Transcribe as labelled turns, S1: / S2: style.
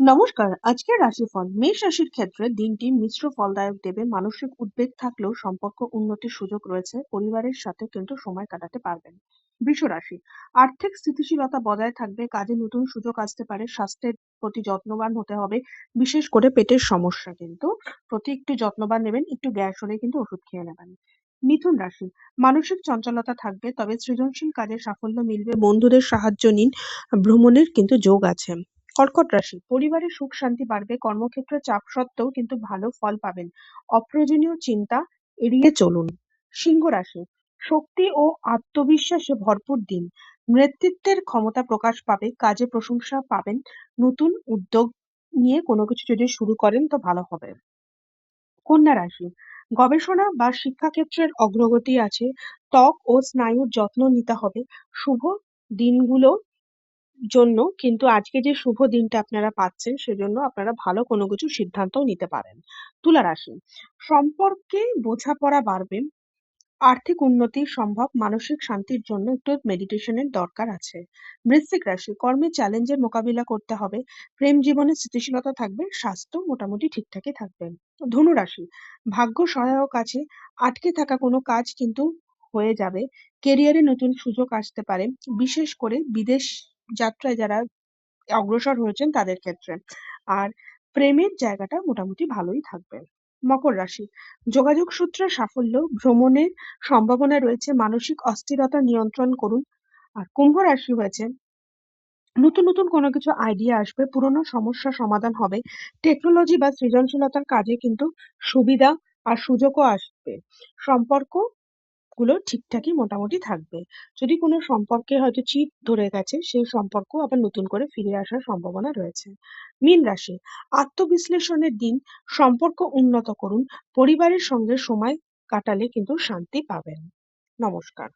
S1: নমস্কার, আজকের রাশিফল মেষ রাশির ক্ষেত্রে দিনটি মিশ্র ফলদায়ক দেবে। মানসিক উদ্বেগ থাকলেও সম্পর্ক উন্নতির সুযোগ রয়েছে। পরিবারের সাথে কিন্তু সময় কাটাতে পারবেন। বৃষ রাশি, আর্থিক স্থিতিশীলতা বজায় থাকবে। কাজে নতুন সুযোগ আসতে পারে। স্বাস্থ্যের প্রতি যত্নবান হতে হবে। বিশেষ করে পেটের সমস্যা কিন্তু। প্রতি একটু যত্নবান নেবেন, একটু গ্যাস হলে কিন্তু ওষুধ খেয়ে নেবেন। মিথুন রাশি, মানসিক চঞ্চলতা থাকবে, তবে সৃজনশীল কাজে সাফল্য মিলবে। বন্ধুদের সাহায্য নিন। ভ্রমণের কিন্তু যোগ আছে। কর্কট রাশি। পরিবারে সুখ শান্তি বাড়বে, কর্মক্ষেত্রে চাপ সত্ত্বেও কিন্তু ভালো ফল পাবেন। অপ্রয়োজনীয় চিন্তা এড়িয়ে চলুন। সিংহ রাশি, শক্তি ও আত্মবিশ্বাসে ভরপুর দিন। নেতৃত্বের ক্ষমতা প্রকাশ পাবে, কাজে প্রশংসা পাবেন, নতুন উদ্যোগ নিয়ে কোনো কিছু যদি শুরু করেন তো ভালো হবে। কন্যা রাশি, গবেষণা বা শিক্ষাক্ষেত্রের অগ্রগতি আছে, ত্বক ও স্নায়ুর যত্ন নিতে হবে। শুভ দিনগুলো জন্য কিন্তু আজকে যে শুভ দিনটা আপনারা পাচ্ছেন সেজন্য আপনারা ভালো কোনো কিছু সিদ্ধান্ত নিতে পারেন। তুলা রাশি সম্পর্কে বোঝাপড়া বাড়বে, আর্থিক উন্নতি সম্ভব, মানসিক শান্তির জন্য একটু মেডিটেশনের দরকার আছে। বৃশ্চিক রাশি, কর্মে চ্যালেঞ্জের মোকাবিলা করতে হবে, প্রেম জীবনে স্থিতিশীলতা থাকবে, স্বাস্থ্য মোটামুটি ঠিকঠাকই থাকবে। ধনু রাশি ভাগ্য সহায়ক আছে, আটকে থাকা কোনো কাজ কিন্তু হয়ে যাবে কেরিয়ারে নতুন সুযোগ আসতে পারে, বিশেষ করে বিদেশ যাত্রায় যারা অগ্রসর হয়েছেন তাদের ক্ষেত্রে। আর প্রেমের জায়গাটা মোটামুটি ভালোই থাকবে। মকর রাশি। যোগাযোগ সূত্রে সাফল্য, ভ্রমণের সম্ভাবনা রয়েছে, মানসিক অস্থিরতা নিয়ন্ত্রণ করুন। আর কুম্ভ রাশি হয়েছে। নতুন নতুন কোনো কিছু আইডিয়া আসবে, পুরনো সমস্যা সমাধান হবে। টেকনোলজি বা সৃজনশীলতার কাজে কিন্তু সুবিধা আর সুযোগও আসবে। সম্পর্ক গুলো ঠিকঠাকই মোটামুটি থাকবে। যদি কোনো সম্পর্কে হয়তো চিট ধরে গেছে, সেই সম্পর্ক আবার নতুন করে ফিরে আসার সম্ভাবনা রয়েছে। মীন রাশি, আত্মবিশ্লেষণের দিন, সম্পর্ক উন্নত করুন, পরিবারের সঙ্গে সময় কাটালে কিন্তু শান্তি পাবেন। নমস্কার।